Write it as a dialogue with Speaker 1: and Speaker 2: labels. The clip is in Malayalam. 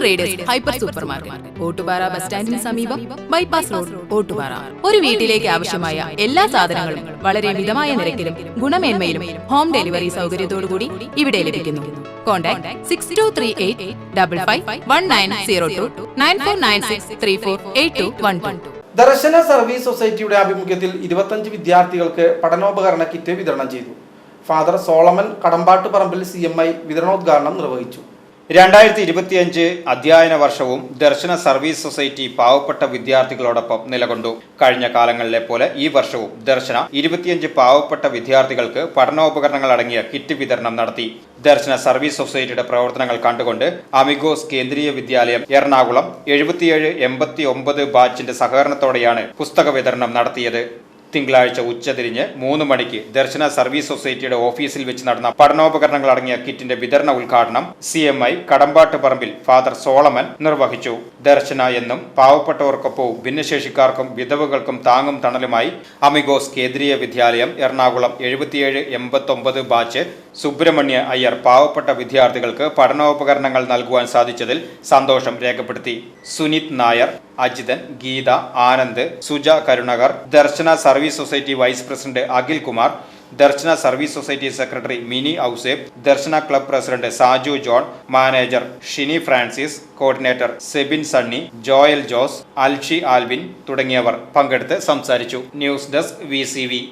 Speaker 1: Traders hyper super market Ottupara bus സ്റ്റാൻഡിന് സമീപം ബൈപ്പാസ് റോഡ് ഓട്ടുപാറ. ഒരു വീട്ടിലേക്ക് ആവശ്യമായ എല്ലാ സാധനങ്ങളും വളരെ മിതമായ നിരക്കിലും ഗുണമേന്മയിലും ഹോം ഡെലിവറി സൗകര്യത്തോടുകൂടി ഇവിടെ ലഭിക്കുന്നു. Contact six two three eight double five one nine zero two nine four nine six three four eight two one two
Speaker 2: Darshana service സൊസൈറ്റിയുടെ ആഭിമുഖ്യത്തിൽ ഇരുപത്തഞ്ച് വിദ്യാർത്ഥികൾക്ക് പഠനോപകരണ കിറ്റ് വിതരണം ചെയ്തു. Father Solomon Kadambattu Parambil C M I വിതരണോദ്ഘാടനം നിർവഹിച്ചു.
Speaker 3: രണ്ടായിരത്തി ഇരുപത്തിയഞ്ച് അധ്യയന വർഷവും ദർശന സർവീസ് സൊസൈറ്റി പാവപ്പെട്ട വിദ്യാർത്ഥികളോടൊപ്പം നിലകൊണ്ടു. കഴിഞ്ഞ കാലങ്ങളിലെ പോലെ ഈ വർഷവും ദർശന ഇരുപത്തിയഞ്ച് പാവപ്പെട്ട വിദ്യാർത്ഥികൾക്ക് പഠനോപകരണങ്ങൾ അടങ്ങിയ കിറ്റ് വിതരണം നടത്തി. ദർശന സർവീസ് സൊസൈറ്റിയുടെ പ്രവർത്തനങ്ങൾ കണ്ടുകൊണ്ട് അമിഗോസ് കേന്ദ്രീയ വിദ്യാലയം എറണാകുളം എഴുപത്തിയേഴ് എൺപത്തി ഒമ്പത് ബാച്ചിന്റെ സഹകരണത്തോടെയാണ് പുസ്തക വിതരണം നടത്തിയത്. തിങ്കളാഴ്ച ഉച്ചതിരിഞ്ഞ് മൂന്ന് മണിക്ക് ദർശന സർവീസ് സൊസൈറ്റിയുടെ ഓഫീസിൽ വെച്ച് നടന്ന പഠനോപകരണങ്ങൾ അടങ്ങിയ കിറ്റിന്റെ വിതരണ ഉദ്ഘാടനം C M I Kadambattu Parambil father Solomon നിർവഹിച്ചു. ദർശന എന്നും പാവപ്പെട്ടവർക്കൊപ്പവും ഭിന്നശേഷിക്കാർക്കും വിധവകൾക്കും താങ്ങും തണലുമായി അമിഗോസ് കേന്ദ്രീയ വിദ്യാലയം എറണാകുളം എഴുപത്തിയേഴ് എൺപത്തൊമ്പത് ബാച്ച് സുബ്രഹ്മണ്യ അയ്യർ പാവപ്പെട്ട വിദ്യാർത്ഥികൾക്ക് പഠനോപകരണങ്ങൾ നൽകുവാൻ സാധിച്ചതിൽ സന്തോഷം രേഖപ്പെടുത്തി. Sunith Nair Ajithan Geetha Anand Suja Karunakar Darshana service society vice president Akhil Kumar Darshana service society secretary Mini Ouseb Darshana club president Saju John manager Shini Francis coordinator Sebin Sunny Joel Jose Alshi Alvin തുടങ്ങിയവർ പങ്കെടുത്ത് സംസാരിച്ചു. News desk V.